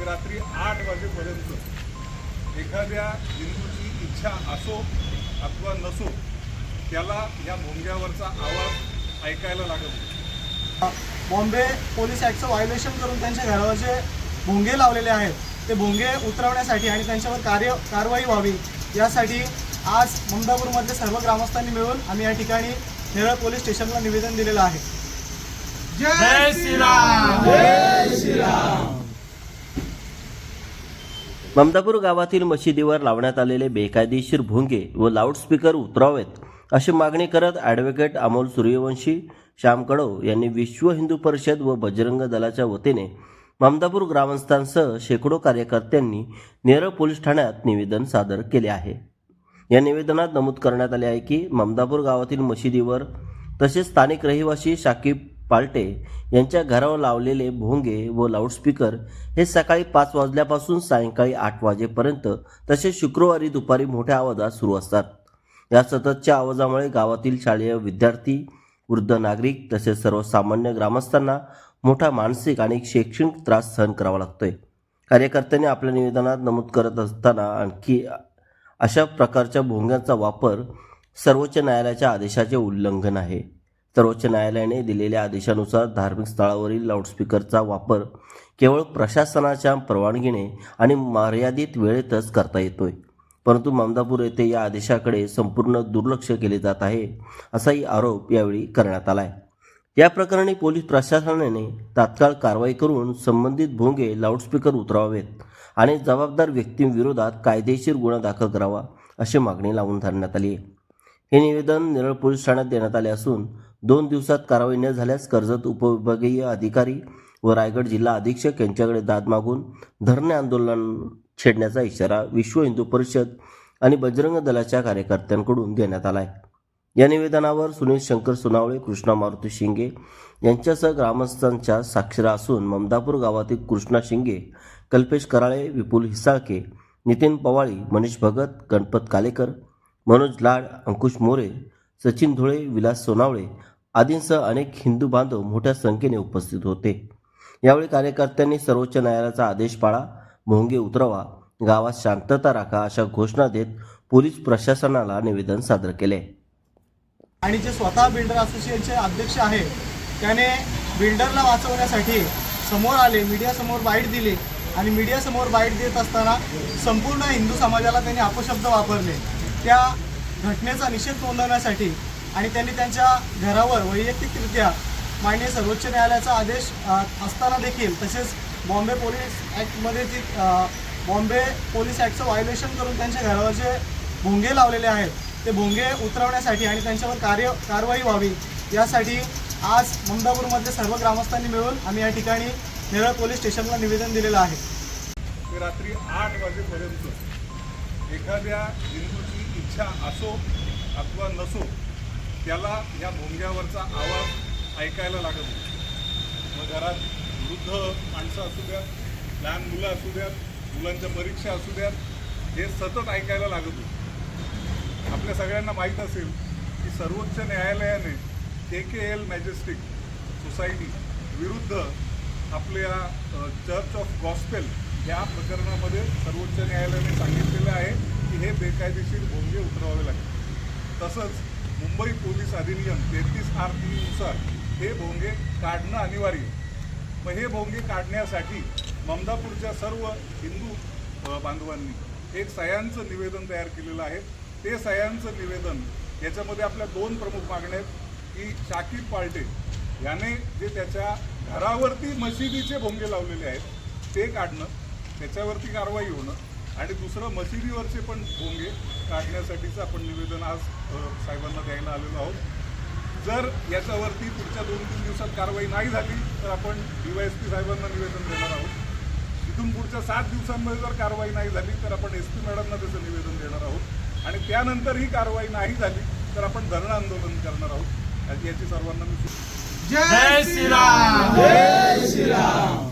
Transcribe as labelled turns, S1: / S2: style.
S1: ते रात्री आठ वाजेपर्यंत एखाद्या हिंदूची इच्छा असो अथवा नसो त्याला या भोंग्यावरचा आवाज ऐकायला लागत.
S2: बॉम्बे पोलीस ॲक्टचं व्हायोलेशन करून त्यांच्या घरावर जे भोंगे लावलेले आहेत ते भोंगे उतरवण्यासाठी आणि त्यांच्यावर कार्य कारवाई व्हावी यासाठी आज ममदापूरमधले सर्व ग्रामस्थांनी मिळून आम्ही या ठिकाणी नेरळ पोलीस स्टेशनला निवेदन दिलेलं आहे.
S3: जय श्रीराम!
S4: ममदापूर गावातील मशिदीवर लावण्यात आलेले बेकायदेशीर भोंगे व लाऊडस्पीकर उतरावेत अशी मागणी करत ॲडव्होकेट अमोल सूर्यवंशी श्याम कडव यांनी विश्व हिंदू परिषद व बजरंग दलाच्या वतीने ममदापूर ग्रामस्थांसह शेकडो कार्यकर्त्यांनी नेरळ पोलीस ठाण्यात निवेदन सादर केले आहे. या निवेदनात नमूद करण्यात आले आहे की ममदापूर गावातील मशिदीवर तसेच स्थानिक रहिवासी शाकिब पालटे यांच्या घरावर लावलेले भोंगे व लाऊडस्पीकर हे सकाळी पाच वाजल्यापासून सायंकाळी आठ वाजेपर्यंत तसेच शुक्रवारी दुपारी मोठ्या आवाजात सुरू असतात. या सततच्या आवाजामुळे गावातील शालेय विद्यार्थी वृद्ध नागरिक तसेच सर्वसामान्य ग्रामस्थांना मोठा मानसिक आणि शैक्षणिक त्रास सहन करावा लागतोय. कार्यकर्त्यांनी आपल्या निवेदनात नमूद करत असताना आणखी अशा प्रकारच्या भोंग्यांचा वापर सर्वोच्च न्यायालयाच्या आदेशाचे उल्लंघन आहे. सर्वोच्च न्यायालयाने दिलेल्या आदेशानुसार धार्मिक स्थळावरील लाऊडस्पीकरचा वापर केवळ प्रशासनाच्या परवानगीने आणि मर्यादित वेळेतच करता येतोय. परंतु ममदापूर येथे या आदेशाकडे संपूर्ण दुर्लक्ष केले जात आहे असाही आरोप यावेळी करण्यात आला आहे या प्रकरणी पोलीस प्रशासनाने तात्काळ कारवाई करून संबंधित भोंगे लाऊडस्पीकर उतरवावेत आणि जबाबदार व्यक्तींविरोधात कायदेशीर गुन्हा दाखल करावा अशी मागणी लावून धरण्यात आली आहे हे निवेदन नेरळ पोलीस ठाण्यात देण्यात आले असून दोन दिवसात कारवाई न झाल्यास कर्जत उपविभागीय अधिकारी व रायगड जिल्हा अधीक्षक यांच्याकडे दाद मागून धरणे आंदोलन छेडण्याचा इशारा विश्व हिंदू परिषद आणि बजरंग दलाच्या कार्यकर्त्यांकडून देण्यात आला आहे या निवेदनावर सुनील शंकर सोनावळे कृष्णा मारुती शिंगे यांच्यासह ग्रामस्थांच्या साक्षरा असून ममदापूर गावातील कृष्णा शिंगे कल्पेश कराळे विपुल हिसाळके नितीन पवाळी मनीष भगत गणपत कालेकर मनोज लाड अंकुश मोरे सचिन धुळे विलास सोनावळे आदींसह अनेक हिंदू बांधव मोठ्या संख्येने उपस्थित होते. यावेळी कार्यकर्त्यांनी सर्वोच्च न्यायालयाचा आदेश पाळा भोंगे उतरवा गावात शांतता राखा अशा घोषणा देत पोलीस प्रशासनाला निवेदन सादर केले.
S2: आणि जे स्वतः बिल्डर असोसिएशनचे अध्यक्ष आहे त्याने बिल्डरला वाचवण्यासाठी समोर आले मीडियासमोर बाईट दिली आणि मीडियासमोर बाईट देत असताना संपूर्ण हिंदू समाजाला त्यांनी अपशब्द वापरले. त्या घटनेचा निषेध नोंदवण्यासाठी आणि त्यांनी त्यांच्या घरावर वैयक्तिकरित्या माननीय सर्वोच्च न्यायालयाचा आदेश असताना देखील तसेच बॉम्बे पोलीस ॲक्टमध्ये जी बॉम्बे पोलीस ॲक्टचं व्हायोलेशन करून त्यांच्या घरावर जे भोंगे लावलेले आहेत ते भोंगे उतरवण्यासाठी आणि त्यांच्यावर कार्य कारवाई व्हावी यासाठी आज ममदापूरमधले सर्व ग्रामस्थांनी मिळून आम्ही या ठिकाणी नेरळ पोलीस स्टेशनला निवेदन दिलेलं आहे.
S1: रात्री आठ वाजेपर्यंत एखाद्या हिंदूची इच्छा असो अथवा नसो त्याला या भोंग्यावरचा आवाज ऐकायला लागत होता. मग घरात वृद्ध माणसं असू द्यात लहान मुलं असू द्यात मुलांच्या परीक्षा असू द्यात हे सतत ऐकायला लागत होतं. आपल्या सगळ्यांना माहीत असेल की सर्वोच्च न्यायालयाने K K L majestic society विरुद्ध आपल्या चर्च ऑफ गॉस्पेल या प्रकरणामध्ये सर्वोच्च न्यायालयाने सांगितलेलं आहे की हे बेकायदेशीर भोंगे उतरवावे लागतात. तसंच मुंबई पोलीस अधिनियम तेहतीस आर तीननुसार हे भोंगे काढणं अनिवार्य मग हे भोंगे काढण्यासाठी ममदापूरच्या सर्व हिंदू बांधवांनी एक सह्यांचं निवेदन तयार केलेलं आहे. ते सह्यांचं निवेदन याच्यामध्ये आपल्या दोन प्रमुख मागण्या आहेत की शाकिब पाल्टे याने जे त्याच्या घरावरती मशिदीचे भोंगे लावलेले आहेत ते काढणं त्याच्यावरती कारवाई होणं आणि दुसरं मशिदीवरचे पण भोंगे काढण्यासाठीचं आपण निवेदन आज साहेबांना द्यायला आलेलो आहोत. जर याच्यावरती पुढच्या दोन तीन दिवसात कारवाई नाही झाली तर आपण डीवायएसपी साहेबांना निवेदन देणार आहोत. इथून पुढच्या सात दिवसांमध्ये जर कारवाई नाही झाली तर आपण एस पी मॅडमना त्याचं निवेदन देणार आहोत. आणि त्यानंतर ही कारवाई नाही झाली तर आपण धरणं आंदोलन करणार आहोत. याची सर्वांना मी सूचना
S3: जय श्रीराम! जय श्रीराम!